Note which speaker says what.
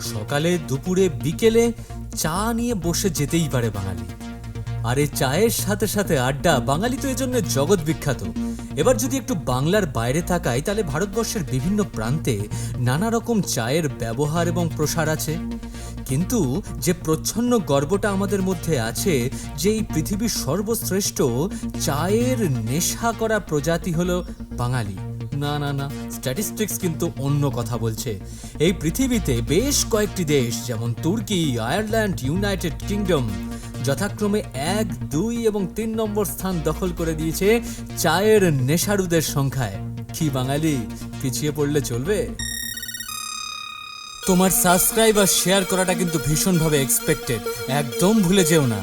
Speaker 1: সকালে, দুপুরে, বিকেলে চা নিয়ে বসে যেতেই পারে বাঙালি। আর এই চায়ের সাথে সাথে আড্ডা, বাঙালি তো এজন্য জগৎ বিখ্যাত। এবার যদি একটু বাংলার বাইরে তাকাই, তাহলে ভারতবর্ষের বিভিন্ন প্রান্তে নানা রকম চায়ের ব্যবহার এবং প্রসার আছে। কিন্তু যে প্রচ্ছন্ন গর্বটা আমাদের মধ্যে আছে, যে এই পৃথিবীর সর্বশ্রেষ্ঠ চায়ের নেশা করা প্রজাতি হলো বাঙালি। না না না। স্ট্যাটিস্টিক্স কিন্তু অন্য কথা বলছে এই পৃথিবীতে বেশ কয়েকটি দেশ, যেমন তুর্কি, আয়ারল্যান্ড, ইউনাইটেড কিংডম, যথাক্রমে এক, দুই এবং তিন নম্বর স্থান দখল করে দিয়েছে চায়ের নেশারুদের সংখ্যায়। কি বাঙালি, পিছিয়ে পড়লে চলবে? তোমার সাবস্ক্রাইব আর শেয়ার করাটা কিন্তু ভীষণভাবে এক্সপেক্টেড একদম ভুলে যেও না।